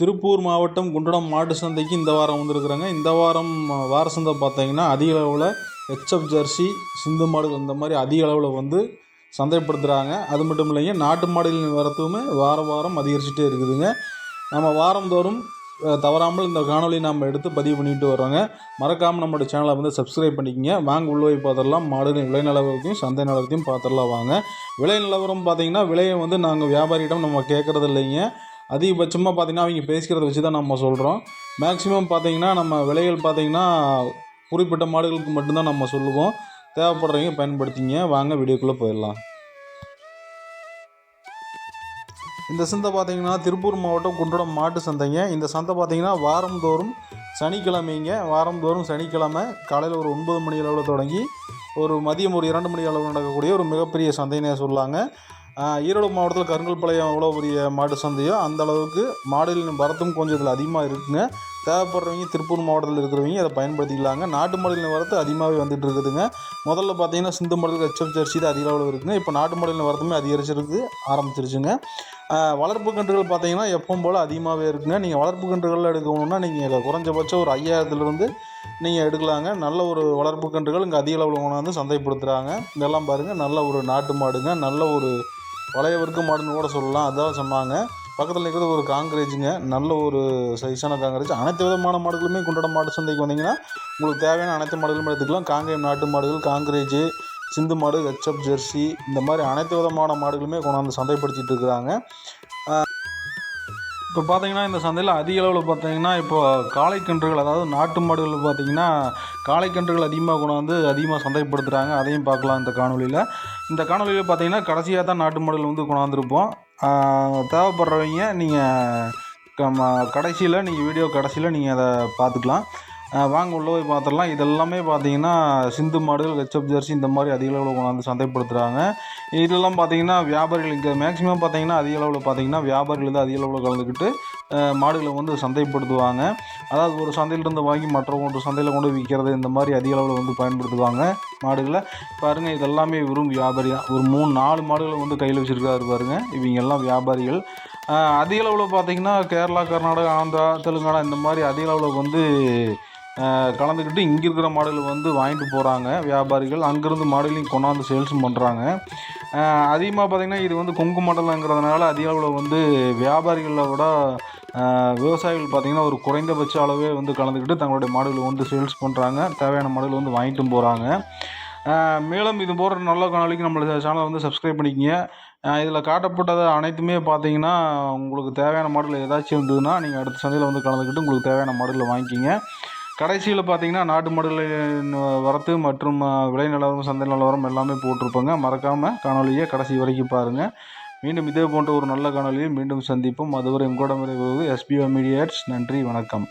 திருப்பூர் மாவட்டம் குண்டடம் மாட்டு சந்தைக்கு இந்த வாரம் வந்திருக்கிறாங்க. இந்த வாரம் வார சந்தை பார்த்தீங்கன்னா அதிக அளவில் ஹெச்எஃப் ஜெர்சி சிந்து மாடுகள் இந்த மாதிரி அதிக அளவில் வந்து சந்தைப்படுத்துகிறாங்க அது மட்டும் இல்லைங்க நாட்டு மாடுகளின் வரத்துமே வாரம் வாரம் அதிகரிச்சுட்டே இருக்குதுங்க. நம்ம வாரந்தோறும் தவறாமல் இந்த காணொலி நாம் எடுத்து பதிவு பண்ணிட்டு வர்றோங்க. மறக்காமல் நம்மளோட சேனலை வந்து சப்ஸ்கிரைப் பண்ணிக்கங்க. வாங்க உள்ள போய் பார்த்துடலாம். மாடுகளின் விலை நிலவரத்தையும் சந்தை நிலவரத்தையும் பார்த்துடலாம் வாங்க. விலை நிலவரம் பார்த்தீங்கன்னா விலையை வந்து நாங்கள் வியாபாரியிடம் நம்ம கேட்குறது இல்லைங்க அதிகபட்சமாக பார்த்தீங்கன்னா அவங்க பேசிக்கிறத வச்சு தான் நம்ம சொல்கிறோம் மேக்ஸிமம் பார்த்திங்கன்னா நம்ம விலைகள் பார்த்திங்கன்னா குறிப்பிட்ட மாடுகளுக்கு மட்டும்தான் நம்ம சொல்லுவோம். தேவைப்படுறவங்க பயன்படுத்திங்க. வாங்க வீடியோக்குள்ளே போயிடலாம். இந்த சந்தை பார்த்திங்கன்னா திருப்பூர் மாவட்டம் குன்றடம் மாட்டு சந்தைங்க. இந்த சந்தை பார்த்திங்கன்னா வாரந்தோறும் சனிக்கிழமைங்க. வாரந்தோறும் சனிக்கிழமை காலையில் ஒரு ஒன்பது மணி அளவில் தொடங்கி ஒரு மதியம் ஒரு இரண்டு மணி அளவில் நடக்கக்கூடிய ஒரு மிகப்பெரிய சந்தைன்னே சொல்லாங்க ஈரோடு மாவட்டத்தில் கருங்கல்பாளையம் எவ்வளோ பெரிய மாட்டு சந்தையோ அந்த அளவுக்கு மாடுகளின் வரத்தும் கொஞ்சம் இதில் அதிகமாக இருக்குங்க. தேவைப்படுறவங்க திருப்பூர் மாவட்டத்தில் இருக்கிறவங்க அதை பயன்படுத்திக்கலாங்க. நாட்டு மாடுகளின் வரத்து அதிகமாகவே வந்துட்டு இருக்குதுங்க. முதல்ல பார்த்தீங்கன்னா சிந்து மாடுகள் ஹெச்எஃப் ஜெர்சி தான் அதிக அளவில் இருக்குங்க. இப்போ நாட்டு மாடுகளின் வரத்துமே அதிகரிச்சிருக்கு ஆரம்பிச்சிருச்சுங்க. வளர்ப்பு கன்றுகள் பார்த்தீங்கன்னா எப்பவும் போல் அதிகமாகவே இருக்குங்க. நீங்கள் வளர்ப்பு கன்றுகள் எடுக்கணும்னா நீங்கள் குறைஞ்சபட்சம் ஒரு ஐயாயிரத்துலேருந்து நீங்கள் எடுக்கலாங்க. நல்ல ஒரு வளர்ப்பு கன்றுகள் இங்கே அதிக அளவில் கொண்டாந்து சந்தைப்படுத்துகிறாங்க. இதெல்லாம் பாருங்கள் நல்ல ஒரு நாட்டு மாடுங்க. நல்ல ஒரு பழைய வர்க்க மாடுன்னு கூட சொல்லலாம். அதான் சொன்னாங்க. பக்கத்தில் இருக்கிறது ஒரு காங்கிரேஜுங்க. நல்ல ஒரு சைஸான காங்கிரேஜ். அனைத்து விதமான மாடுகளுமே குண்டட மாடு சந்தைக்கு வந்தீங்கன்னா உங்களுக்கு தேவையான அனைத்து மாடுகளுமே எடுத்துக்கலாம். காங்கேயம் நாட்டு மாடுகள் காங்கிரேஜ் சிந்து மாடு ஹெச்எப் ஜெர்சி இந்த மாதிரி அனைத்து விதமான மாடுகளுமே கொண்டாந்து சந்தைப்படுத்திட்டு இருக்கிறாங்க. இப்போ பார்த்தீங்கன்னா இந்த சந்தையில் அதிக அளவில் பார்த்தீங்கன்னா இப்போ காளைக்கன்றுகள் அதாவது நாட்டு மாடுகள் பார்த்தீங்கன்னா காளைக்கன்றுகள் அதிகமாக கொண்டாந்து அதிகமாக சந்தைப்படுத்துகிறாங்க அதையும் பார்க்கலாம் இந்த காணொலியில் இந்த காணொலியில் பார்த்தீங்கன்னா கடைசியாக தான் நாட்டு மாடுகள் வந்து கொண்டாந்துருப்போம் தேவைப்படுறவங்க நீங்கள் கடைசியில் நீங்கள் வீடியோ கடைசியில் நீங்கள் அதை பார்த்துக்கலாம். வாங்க உள்ளே போய் பார்த்துடலாம். இதெல்லாமே பார்த்தீங்கன்னா சிந்து மாடுகள் ஹெச்எப் ஜெர்சி இந்த மாதிரி அதிக அளவில் கொண்டாந்து சந்தைப்படுத்துகிறாங்க இதெல்லாம் பார்த்தீங்கன்னா வியாபாரிகள் இங்கே மேக்ஸிமம் பார்த்தீங்கன்னா அதிக அளவில் பார்த்தீங்கன்னா வியாபாரிகள் தான் அதிக அளவில் கலந்துக்கிட்டு மாடுகளை வந்து சந்தைப்படுத்துவாங்க. அதாவது ஒரு சந்தையிலிருந்து வாங்கி மற்ற ஒரு சந்தையில் கொண்டு விற்கிறது இந்த மாதிரி அதிக அளவில் வந்து பயன்படுத்துவாங்க மாடுகளை. பாருங்கள் இதெல்லாமே வெறும் வியாபாரி தான். ஒரு மூணு நாலு மாடுகளை வந்து கையில் வச்சுருக்காரு பாருங்க. இவங்க எல்லாம் வியாபாரிகள். அதிக அளவில் பார்த்தீங்கன்னா கேரளா கர்நாடகா ஆந்திரா தெலுங்கானா இந்த மாதிரி அதிக அளவில் வந்து கலந்துக்கிட்டு இங்கே இருக்கிற மாடுகளை வந்து வாங்கிட்டு போகிறாங்க வியாபாரிகள். அங்கேருந்து மாடுகளையும் கொண்டாந்து சேல்ஸும் பண்ணுறாங்க அதிகமாக பார்த்திங்கன்னா இது வந்து கொங்கு மண்டலங்கிறதுனால அதிக அளவில் வந்து வியாபாரிகளை விட விவசாயிகள் பார்த்திங்கன்னா ஒரு குறைந்தபட்ச அளவே வந்து கலந்துக்கிட்டு தங்களுடைய மாடுகளை வந்து சேல்ஸ் பண்ணுறாங்க தேவையான மாடல் வந்து வாங்கிட்டும் போகிறாங்க மேலும் இது போன்ற நல்ல காணொலிக்கு நம்மளோட சேனலை வந்து சப்ஸ்கிரைப் பண்ணிக்கங்க. இதில் காட்டப்பட்டது அனைத்துமே பார்த்தீங்கன்னா உங்களுக்கு தேவையான மாடல் ஏதாச்சும் இருந்ததுன்னா நீங்கள் அடுத்த சந்தையில் வந்து கலந்துக்கிட்டு உங்களுக்கு தேவையான மாடலில் வாங்கிக்கிங்க. கடைசியில் பார்த்தீங்கன்னா நாட்டு மாடுகளின் வரத்து மற்றும் விலை நிலவரம் சந்தை நிலவரம் எல்லாமே போட்டிருப்பாங்க. மறக்காமல் காணொலியை கடைசி வரைக்கும் பாருங்கள் மீண்டும் இதே போன்ற ஒரு நல்ல காணொலியில் மீண்டும் சந்திப்போம். அதுவரை எங்கூட வருவது எஸ்பிஓ மீடியாட்ஸ் நன்றி வணக்கம்.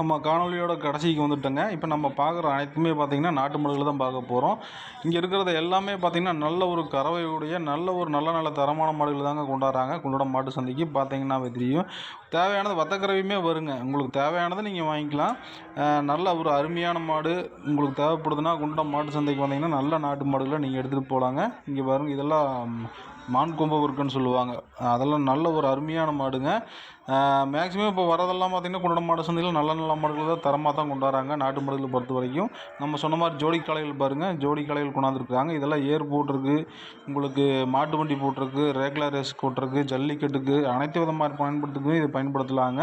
நம்ம காணொலியோட கடைசிக்கு வந்துட்டோங்க. இப்போ நம்ம பார்க்குற அனைத்துமே பார்த்திங்கன்னா நாட்டு மாடுகள் தான் பார்க்க போகிறோம் இங்கே இருக்கிறது எல்லாமே பார்த்திங்கன்னா நல்ல ஒரு கறவையுடைய நல்ல ஒரு நல்ல நல்ல தரமான மாடுகள் தாங்க கொண்டாடுறாங்க. குண்டோட மாட்டு சந்தைக்கு பார்த்தீங்கன்னா தெரியும். தேவையானது வத்தக்கறவையுமே வருங்க. உங்களுக்கு தேவையானதை நீங்கள் வாங்கிக்கலாம். நல்ல ஒரு அருமையான மாடு உங்களுக்கு தேவைப்படுதுன்னா குண்டம் மாட்டு சந்தைக்கு வந்தீங்கன்னா நல்ல நாட்டு மாடுகளை நீங்கள் எடுத்துகிட்டு போகலாங்க இங்கே பாருங்கள் இதெல்லாம் மான் கொம்பு இருக்குன்னு சொல்லுவாங்க. அதெல்லாம் நல்ல ஒரு அருமையான மாடுங்க. மேக்ஸிமம் இப்போ வரதெல்லாம் பார்த்திங்கன்னா குண்டட மாடு சந்தையில் நல்ல நல்ல மாடுகள் தான் தரமாக தான் கொண்டாடுறாங்க. நாட்டு மாடுகளை பொறுத்த வரைக்கும். நம்ம சொன்ன மாதிரி ஜோடி காளைகள் பாருங்கள் ஜோடி காளைகள் கொண்டாந்துருக்காங்க. இதெல்லாம் ஏர் போட்டிருக்கு. உங்களுக்கு மாட்டு வண்டி போட்டிருக்கு ரெகுலர் ரேஸ் போட்டிருக்கு ஜல்லிக்கட்டுக்கு அனைத்து விதமாக பயன்படுத்துக்கும் இது பயன்படுத்தலாங்க.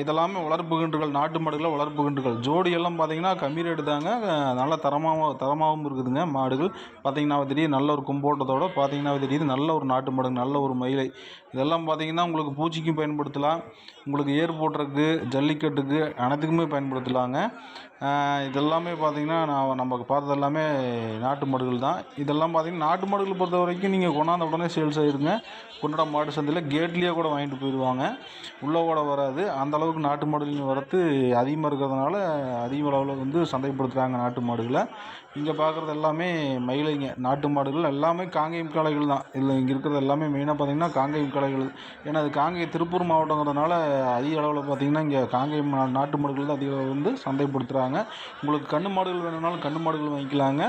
இதெல்லாமே வளர்ப்பு கன்றுகள் நாட்டு மாடுகளில் வளர்ப்பு கன்றுகள் ஜோடியெல்லாம் பார்த்தீங்கன்னா கம்மி ரேட்டு தாங்க. நல்ல தரமாகவும் தரமாகவும் இருக்குதுங்க மாடுகள். பார்த்தீங்கன்னா தெரியுது நல்ல ஒரு கும்போட்டத்தோடு பார்த்தீங்கன்னா தெரியுது நல்ல ஒரு நாட்டு மாடு நல்ல ஒரு மயிலை. இதெல்லாம் பார்த்தீங்கன்னா உங்களுக்கு பூச்சிக்கும் பயன்படுத்தலாம். உங்களுக்கு ஏர் போட்டுறதுக்கு ஜல்லிக்கட்டுக்கு அனைத்துக்குமே பயன்படுத்தலாங்க. இதெல்லாமே பார்த்தீங்கன்னா நான் நம்ம பார்த்தது எல்லாமே நாட்டு மாடுகள் தான். இதெல்லாம் பார்த்திங்கன்னா நாட்டு மாடுகள் பொறுத்த வரைக்கும் நீங்கள் கொண்டாந்த உடனே சேல்ஸ் ஆகிருங்க கொண்டாட மாடு சந்தையில் கேட்லேயே கூட வாங்கிட்டு போயிடுவாங்க உள்ளே கூட வராது. அந்த அளவுக்கு நாட்டு மாடுகள் வரத்து அதிகமாக இருக்கிறதுனால அதிக அளவில் வந்து சந்தைப்படுத்துகிறாங்க நாட்டு மாடுகளை. இங்கே பார்க்குறது எல்லாமே மயிலைங்க. நாட்டு மாடுகள் எல்லாமே காங்கேயம் காளைகள் தான். இதில் இங்கே இருக்கிறது எல்லாமே மெயினாக பார்த்திங்கன்னா காங்கேயம் காளைகள். ஏன்னா அது காங்கேயம் திருப்பூர் மாவட்டங்கிறதுனால அதிக அளவில் பார்த்திங்கன்னா இங்கே காங்கேயம் நாட்டு மாடுகள் தான் அதிக அளவில் வந்து சந்தைப்படுத்துகிறாங்க உங்களுக்கு கன்று மாடுகள் வேணும்னாலும் கன்று மாடுகள் வாங்கிக்கலாங்க.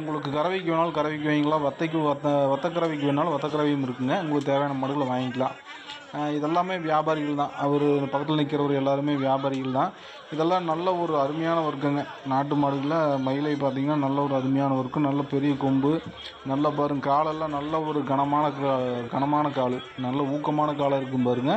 உங்களுக்கு கறவைக்கு வேணாலும் கறவைக்கு வாங்கிக்கலாம். வத்தைக்கு வத்த வத்த கறவைக்கு வேணாலும் வத்த கறவையும் இருக்குங்க. உங்களுக்கு தேவையான மாடுகளை வாங்கிக்கலாம். இதெல்லாமே வியாபாரிகள் தான். அவர் பக்கத்தில் நிற்கிறவர் எல்லாருமே வியாபாரிகள் தான். இதெல்லாம் நல்ல ஒரு அருமையான ஒர்க்குங்க நாட்டு மாடுகளில் மயிலை பார்த்திங்கன்னா நல்ல ஒரு அருமையான ஒர்க்கு நல்ல பெரிய கொம்பு. நல்ல பாருங்க. காலெல்லாம் நல்ல ஒரு கனமான கா கனமான கால். நல்ல ஊக்கமான காலாக இருக்கும் பாருங்க.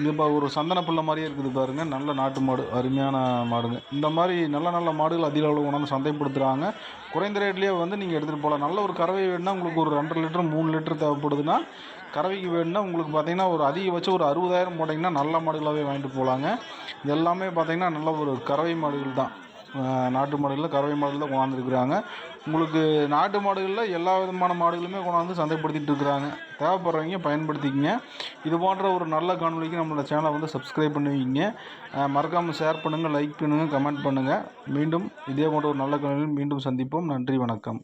இது இப்போ ஒரு சந்தன பிள்ளை மாதிரியே இருக்குது பாருங்க. நல்ல நாட்டு மாடு. அருமையான மாடுங்க. இந்த மாதிரி நல்ல நல்ல மாடுகள் அதிக அளவில் கொண்டாந்து சந்தைப்படுத்துகிறாங்க குறைந்த ரேட்லேயே வந்து நீங்கள் எடுத்துகிட்டு போகலாம் நல்ல ஒரு கறவை வேணுன்னா உங்களுக்கு ஒரு ரெண்டரை லிட்டர் மூணு லிட்டர் தேவைப்படுதுன்னா கறவைக்கு வேணும்னா உங்களுக்கு பார்த்தீங்கன்னா ஒரு அதிகபட்சம் ஒரு அறுபதாயிரம் போட்டிங்கன்னா நல்ல மாடுகளாகவே வாங்கிட்டு போகலாங்க இது எல்லாமே பார்த்தீங்கன்னா நல்ல ஒரு கறவை மாடுகள் தான். நாட்டு மாடுகளில் கறவை மாடுகள் தான் கொண்டாந்துருக்குறாங்க. உங்களுக்கு நாட்டு மாடுகளில் எல்லா விதமான மாடுகளுமே கொண்டாந்து சந்தைப்படுத்திகிட்டு இருக்கிறாங்க. தேவைப்படுறவங்க பயன்படுத்திக்கங்க. இது போன்ற ஒரு நல்ல காணொலிக்கு நம்மளோட சேனலை வந்து சப்ஸ்கிரைப் பண்ணுவீங்க. மறக்காமல் ஷேர் பண்ணுங்கள் லைக் பண்ணுங்கள் கமெண்ட் பண்ணுங்கள் மீண்டும் இதே போன்ற ஒரு நல்ல காணொலியில் மீண்டும் சந்திப்போம். நன்றி வணக்கம்.